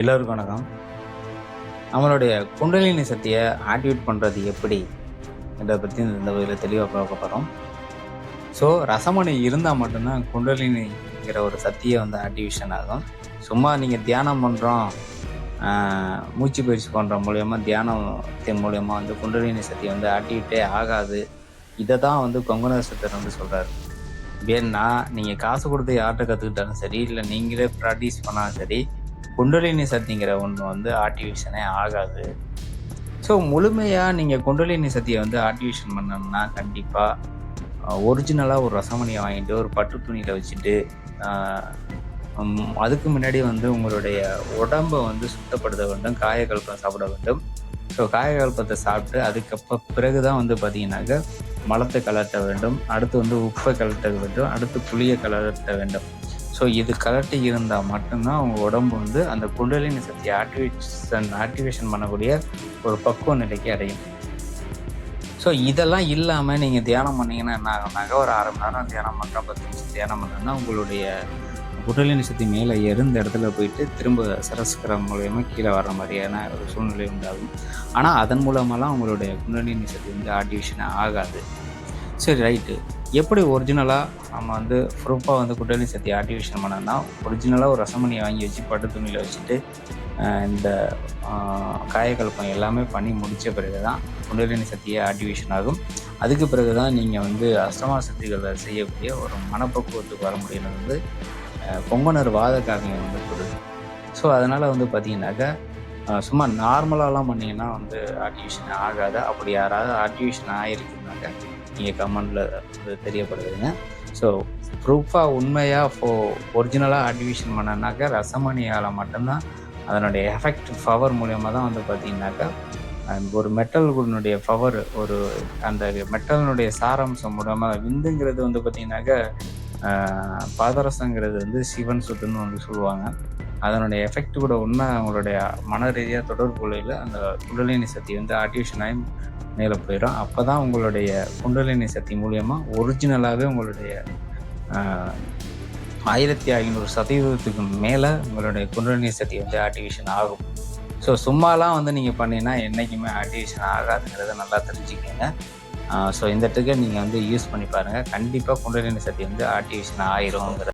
எல்லோருக்கும் வணக்கம். நம்மளுடைய குண்டலினி சக்தியை ஆக்டிவேட் பண்ணுறது எப்படி என்றதை பற்றி இந்த வகையில் தெளிவாக பார்க்க போகிறோம் ஸோ ரசமணி இருந்தால் மட்டும்தான் குண்டலினிங்கிற ஒரு சக்தியை வந்து ஆக்டிவேஷன் ஆகும். சும்மா நீங்கள் தியானம் பண்ணுறோம் மூச்சு பயிற்சி பண்ணுற மூலயமா தியானத்தின் மூலயமா வந்து குண்டலினி சக்தி வந்து ஆக்டிவேட்டே ஆகாது. இதை தான் வந்து கொங்கண சித்தர் வந்து சொல்கிறாரு ஏன்னா நீங்கள் காசு கொடுத்து யார்கிட்ட கற்றுக்கிட்டாலும் சரி இல்லை நீங்களே ப்ராக்டிஸ் பண்ணாலும் சரி குண்டலினி சக்திங்கிற ஒன்று வந்து ஆக்டிவேஷனே ஆகாது. ஸோ முழுமையாக நீங்கள் குண்டலினி சக்தியை வந்து ஆக்டிவேஷன் பண்ணணும்னா கண்டிப்பாக ஒரிஜினலாக ஒரு ரசமணியை வாங்கிட்டு ஒரு பட்டு துணியில் வச்சுட்டு அதுக்கு முன்னாடி வந்து உங்களுடைய உடம்பை வந்து சுத்தப்படுத்த வேண்டும் காயக்கல்பம் சாப்பிட வேண்டும். ஸோ காயக்கல்பத்தை சாப்பிட்டு அதுக்கப்புறம் பிறகு தான் வந்து பார்த்தீங்கன்னாக்க மலத்தை கலட்ட வேண்டும். அடுத்து வந்து உப்பை கலட்ட வேண்டும். அடுத்து புளியை கலட்ட வேண்டும். ஸோ இது கலட்டி இருந்தால் மட்டும்தான் உங்கள் உடம்பு வந்து அந்த குண்டலினி சக்தி ஆக்டிவேஷன் ஆக்டிவேஷன் பண்ணக்கூடிய ஒரு பக்குவ நிலைக்கு அடையும். ஸோ இதெல்லாம் இல்லாமல் நீங்கள் தியானம் பண்ணீங்கன்னா என்ன ஆகும்னாக்க ஒரு அரை மணி நேரம் தியானம் பண்ணுறோம் பத்து நிமிஷம் தியானம் பண்ணோன்னா உங்களுடைய குண்டலினி சக்தி மேலே இருந்த இடத்துல போயிட்டு திரும்ப சரஸ்கரம் மூலயமா கீழே வர்ற மாதிரியான ஒரு சூழ்நிலை உண்டாகும். ஆனால் அதன் மூலமெல்லாம் உங்களுடைய குண்டலினி சக்தி வந்து ஆக்டிவேஷன் ஆகாது. சரி ரைட்டு எப்படி ஒரிஜினலாக நம்ம வந்து ப்ரூஃபாக வந்து குண்டலினி சக்தி ஆக்டிவேஷன் பண்ணோம்னா ஒரிஜினலாக ஒரு ரசமணியை வாங்கி வச்சு பட்டு துணியில் வச்சுட்டு இந்த ஆஹ் காயக்கல்பம் எல்லாமே பண்ணி முடித்த பிறகு தான் குண்டலினி சக்தியை ஆக்டிவேஷன் ஆகும். அதுக்கு பிறகு தான் நீங்கள் வந்து அஷ்டமா சக்திகளை செய்யக்கூடிய ஒரு மனப்பக்குவத்துக்கு வர முடியும்னு வந்து பொங்கனர் வாத காவியம் வந்து கொடுது ஸோ அதனால் வந்து பார்த்தீங்கன்னாக்கா சும்மா நார்மலாலாம் பண்ணீங்கன்னா வந்து ஆக்டிவேஷன் ஆகாது. அப்படி யாராவது ஆக்டிவேஷன் ஆகிருக்குனாக்க நீங்கள் கமெண்டில் வந்து தெரியப்படுதுங்க ஸோ ப்ரூஃபாக உண்மையாக ஃபோ ஒரிஜினலாக ஆக்டிவேஷன் பண்ணனாக்கா ரசமணியால் மட்டும்தான் அதனுடைய எஃபெக்ட் பவர் மூலயமா தான் வந்து பார்த்தீங்கன்னாக்கா ஒரு மெட்டல்னுடைய பவர் ஒரு அந்த மெட்டலினுடைய சாராம்சம் மூலமாக விந்துங்கிறது வந்து பார்த்திங்கனாக்கா பாதரசங்கிறது வந்து சிவன் சொத்துன்னு வந்து சொல்லுவாங்க. அதனுடைய எஃபெக்ட் கூட ஒன்றா அவங்களுடைய மன ரீதியாக தொடர்பு கொள்ளையில் அந்த குண்டலினி சக்தி வந்து ஆக்டிவேஷன் ஆகி மேலே போயிடும். அப்போ தான் உங்களுடைய குண்டலினி சக்தி மூலியமாக ஒரிஜினலாகவே உங்களுடைய ஆயிரத்தி ஐநூறு சதவீதத்துக்கு மேலே உங்களுடைய குண்டலினி சக்தி வந்து ஆக்டிவேஷன் ஆகும். ஸோ சும்மாலாம் வந்து நீங்கள் பண்ணீங்கன்னா என்றைக்குமே ஆக்டிவேஷன் ஆகாதுங்கிறத நல்லா தெரிஞ்சுக்கோங்க. ஸோ இந்த ட்ரிக்கை நீங்கள் வந்து யூஸ் பண்ணி பாருங்கள் கண்டிப்பாக குண்டலினி சக்தி வந்து ஆக்டிவேஷன் ஆயிரும்ங்கிற